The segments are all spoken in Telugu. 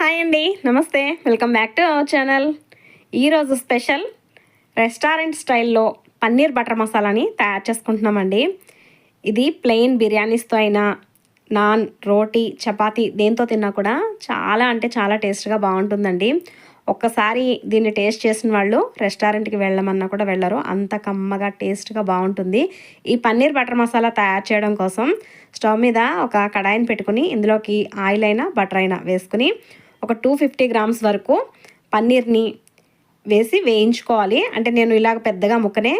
హాయ్ అండి నమస్తే. Welcome back to our channel. ఈరోజు స్పెషల్ రెస్టారెంట్ స్టైల్లో పన్నీర్ బటర్ మసాలాని తయారు చేసుకుంటున్నామండి. ఇది ప్లెయిన్ బిర్యానీస్తో అయినా నాన్ రోటీ చపాతీ దేంతో తిన్నా కూడా చాలా అంటే చాలా టేస్ట్గా బాగుంటుందండి. ఒక్కసారి దీన్ని టేస్ట్ చేసిన వాళ్ళు రెస్టారెంట్కి వెళ్ళమన్నా కూడా వెళ్ళరు. అంత కమ్మగా టేస్ట్గా బాగుంటుంది. ఈ పన్నీర్ బటర్ మసాలా తయారు చేయడం కోసం స్టవ్ మీద ఒక కడాయిని పెట్టుకుని ఇందులోకి ఆయిల్ అయినా బటర్ అయినా వేసుకుని ఒక టూ ఫిఫ్టీ గ్రామ్స్ వరకు పన్నీర్ని వేసి వేయించుకోవాలి. అంటే నేను ఇలాగ పెద్దగా ముక్కనే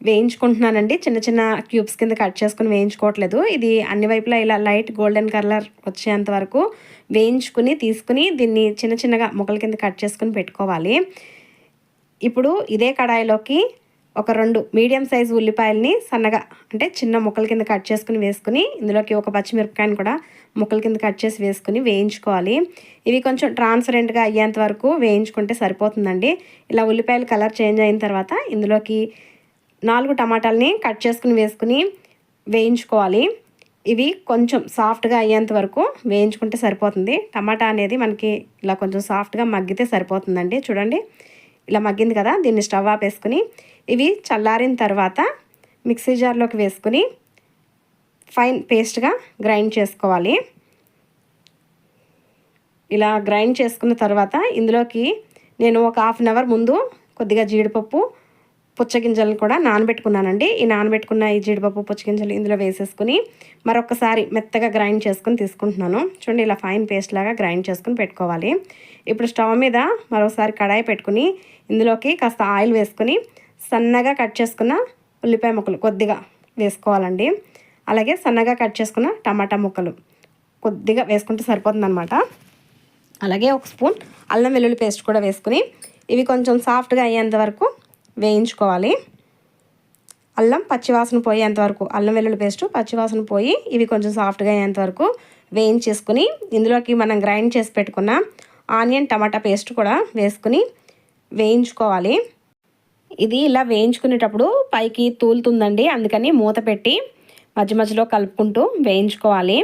వేయించుకుంటున్నానండి. చిన్న చిన్న క్యూబ్స్ కింద కట్ చేసుకుని వేయించుకోవట్లేదు. ఇది అన్ని వైపులా ఇలా లైట్ గోల్డెన్ కలర్ వచ్చేంత వరకు వేయించుకుని తీసుకుని దీన్ని చిన్న చిన్నగా ముక్కల కింద కట్ చేసుకుని పెట్టుకోవాలి. ఇప్పుడు ఇదే కడాయిలోకి ఒక రెండు మీడియం సైజు ఉల్లిపాయలని సన్నగా అంటే చిన్న ముక్కల కింద కట్ చేసుకుని వేసుకుని ఇందులోకి ఒక పచ్చిమిరపకాయని కూడా ముక్కల కింద కట్ చేసి వేసుకుని వేయించుకోవాలి. ఇవి కొంచెం ట్రాన్స్పరెంట్గా అయ్యేంత వరకు వేయించుకుంటే సరిపోతుందండి. ఇలా ఉల్లిపాయలు కలర్ చేంజ్ అయిన తర్వాత ఇందులోకి నాలుగు టమాటాలని కట్ చేసుకుని వేసుకుని వేయించుకోవాలి. ఇవి కొంచెం సాఫ్ట్గా అయ్యేంత వరకు వేయించుకుంటే సరిపోతుంది. టమాటా అనేది మనకి ఇలా కొంచెం సాఫ్ట్గా మగ్గితే సరిపోతుందండి. చూడండి. ఇలా మగ్గింది కదా దీన్ని స్టవ్ ఆపేసుకుని ఇవి చల్లారిన తర్వాత మిక్సీ జార్లోకి వేసుకుని ఫైన్ పేస్ట్గా గ్రైండ్ చేసుకోవాలి. ఇలా గ్రైండ్ చేసుకున్న తర్వాత ఇందులోకి నేను ఒక హాఫ్ అన్ అవర్ ముందు కొద్దిగా జీడిపప్పు పుచ్చగింజలను కూడా నానబెట్టుకున్నానండి. ఈ నానబెట్టుకున్న ఈ జీడిపప్పు పుచ్చగింజలు ఇందులో వేసేసుకుని మరొకసారి మెత్తగా గ్రైండ్ చేసుకుని తీసుకుంటున్నాను. చూడండి ఇలా ఫైన్ పేస్ట్ లాగా గ్రైండ్ చేసుకుని పెట్టుకోవాలి. ఇప్పుడు స్టవ్ మీద మరోసారి కడాయి పెట్టుకుని ఇందులోకి కాస్త ఆయిల్ వేసుకుని సన్నగా కట్ చేసుకున్న ఉల్లిపాయ ముక్కలు కొద్దిగా వేసుకోవాలండి. అలాగే సన్నగా కట్ చేసుకున్న టమాటా ముక్కలు కొద్దిగా వేసుకుంటే సరిపోతుందన్నమాట. అలాగే ఒక స్పూన్ అల్లం వెల్లుల్లి పేస్ట్ కూడా వేసుకుని ఇవి కొంచెం సాఫ్ట్గా అయ్యేంత వరకు వేయించుకోవాలి. అల్లం పచ్చివాసన పోయేంత వరకు అల్లం వెల్లుల్లి పేస్ట్ పచ్చివాసన పోయి ఇవి కొంచెం సాఫ్ట్గా అయ్యేంత వరకు వేయించేసుకుని ఇందులోకి మనం గ్రైండ్ చేసి పెట్టుకున్న ఆనియన్ టమాటా పేస్ట్ కూడా వేసుకుని వేయించుకోవాలి. ఇది ఇలా వేయించుకునేటప్పుడు పైకి తూలుతుందండి అందుకని మూత పెట్టి మధ్య మధ్యలో కలుపుకుంటూ వేయించుకోవాలి.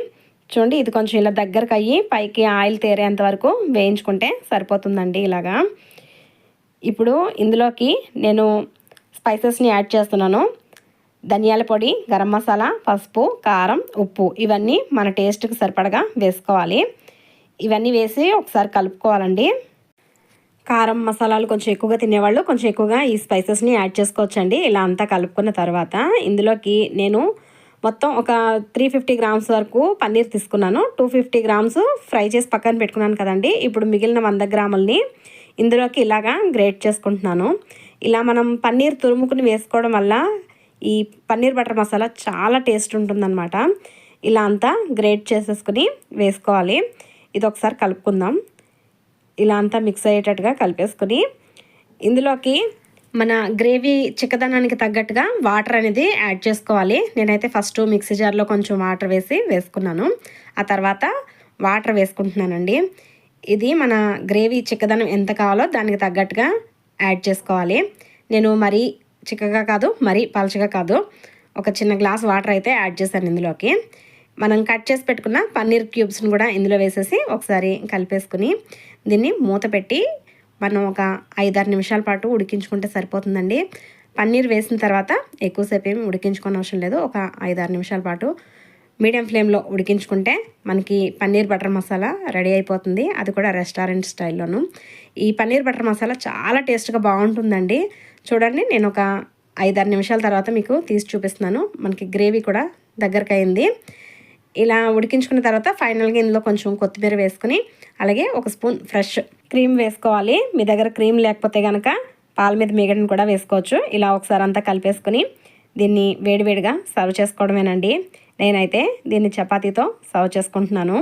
చూడండి ఇది కొంచెం ఇలా దగ్గరకు అయ్యి పైకి ఆయిల్ తేరేంత వరకు వేయించుకుంటే సరిపోతుందండి ఇలాగా. ఇప్పుడు ఇందులోకి నేను స్పైసెస్ని యాడ్ చేస్తున్నాను. ధనియాల పొడి గరం మసాలా పసుపు కారం ఉప్పు ఇవన్నీ మన టేస్ట్కి సరిపడగా వేసుకోవాలి. ఇవన్నీ వేసి ఒకసారి కలుపుకోవాలండి. కారం మసాలాలు కొంచెం ఎక్కువగా తినేవాళ్ళు కొంచెం ఎక్కువగా ఈ స్పైసెస్ని యాడ్ చేసుకోవచ్చండి. ఇలా అంతా కలుపుకున్న తర్వాత ఇందులోకి నేను మొత్తం ఒక త్రీ ఫిఫ్టీ గ్రామ్స్ వరకు పన్నీర్ తీసుకున్నాను. టూ ఫిఫ్టీ గ్రామ్స్ ఫ్రై చేసి పక్కన పెట్టుకున్నాను కదండి. ఇప్పుడు మిగిలిన వంద గ్రాములని ఇందులోకి ఇలాగా గ్రేట్ చేసుకుంటున్నాను. ఇలా మనం పన్నీర్ తురుముకుని వేసుకోవడం వల్ల ఈ పన్నీర్ బటర్ మసాలా చాలా టేస్ట్ ఉంటుందన్నమాట. ఇలా అంతా గ్రేట్ చేసేసుకుని వేసుకోవాలి. ఇది ఒకసారి కలుపుకుందాం. ఇలా అంతా మిక్స్ అయ్యేటట్టుగా కలిపేసుకుని ఇందులోకి మన గ్రేవీ చిక్కదనానికి తగ్గట్టుగా వాటర్ అనేది యాడ్ చేసుకోవాలి. నేనైతే ఫస్ట్ మిక్సీ జార్లో కొంచెం వాటర్ వేసి వేసుకున్నాను. ఆ తర్వాత వాటర్ వేసుకుంటున్నానండి. ఇది మన గ్రేవీ చిక్కదనం ఎంత కావాలో దానికి తగ్గట్టుగా యాడ్ చేసుకోవాలి. నేను మరీ చిక్కగా కాదు మరీ పలచగా కాదు. ఒక చిన్న గ్లాస్ వాటర్ అయితే యాడ్ చేశాను ఇందులోకి. మనం కట్ చేసి పెట్టుకున్న పన్నీర్ క్యూబ్స్ని కూడా ఇందులో వేసేసి ఒకసారి కలిపేసుకుని దీన్ని మూత పెట్టి మనం ఒక ఐదారు నిమిషాల పాటు ఉడికించుకుంటే సరిపోతుందండి. పన్నీర్ వేసిన తర్వాత ఎక్కువసేపు ఏమి ఉడికించుకోని అవసరం లేదు. ఒక ఐదారు నిమిషాల పాటు మీడియం ఫ్లేమ్లో ఉడికించుకుంటే మనకి పన్నీర్ బటర్ మసాలా రెడీ అయిపోతుంది. అది కూడా రెస్టారెంట్ స్టైల్లోను. ఈ పన్నీర్ బటర్ మసాలా చాలా టేస్ట్గా బాగుంటుందండి. చూడండి నేను ఒక ఐదారు నిమిషాల తర్వాత మీకు తీసి చూపిస్తున్నాను. మనకి గ్రేవీ కూడా దగ్గరకు అయింది. ఇలా ఉడికించుకున్న తర్వాత ఫైనల్గా ఇందులో కొంచెం కొత్తిమీర వేసుకుని అలాగే ఒక స్పూన్ ఫ్రెష్ క్రీమ్ వేసుకోవాలి. మీ దగ్గర క్రీమ్ లేకపోతే కనుక పాల మీద మిగడని కూడా వేసుకోవచ్చు. ఇలా ఒకసారి అంతా కలిపేసుకుని దీన్ని వేడివేడిగా సర్వ్ చేసుకోవడమేనండి. నేనైతే దీన్ని చపాతీతో సర్వ్ చేసుకుంటున్నాను.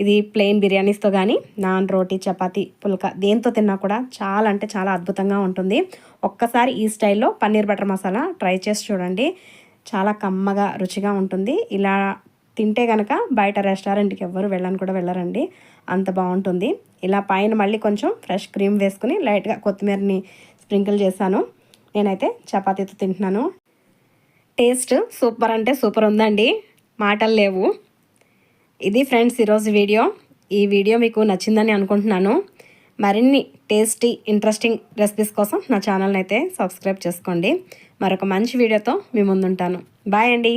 ఇది ప్లెయిన్ బిర్యానీస్తో కానీ నాన్ రోటీ చపాతీ పుల్క దేంతో తిన్నా కూడా చాలా అంటే చాలా అద్భుతంగా ఉంటుంది. ఒక్కసారి ఈ స్టైల్లో పన్నీర్ బటర్ మసాలా ట్రై చేసి చూడండి. చాలా కమ్మగా రుచిగా ఉంటుంది. ఇలా తింటే కనుక బయట రెస్టారెంట్కి ఎవ్వరు వెళ్ళని కూడా వెళ్ళరండి. అంత బాగుంటుంది. ఇలా పైన మళ్ళీ కొంచెం ఫ్రెష్ క్రీమ్ వేసుకుని లైట్గా కొత్తిమీరని స్ప్రింకిల్ చేశాను. నేనైతే చపాతీతో తింటున్నాను. టేస్ట్ సూపర్ అంటే సూపర్ ఉందండి. మాటలు లేవు. ఇది ఫ్రెండ్స్ ఈరోజు వీడియో. ఈ వీడియో మీకు నచ్చిందని అనుకుంటున్నాను. మరిన్ని టేస్టీ ఇంట్రెస్టింగ్ రెసిపీస్ కోసం నా ఛానల్ని అయితే సబ్స్క్రైబ్ చేసుకోండి. మరొక మంచి వీడియోతో మీ ముందుంటాను. బాయ్ అండి.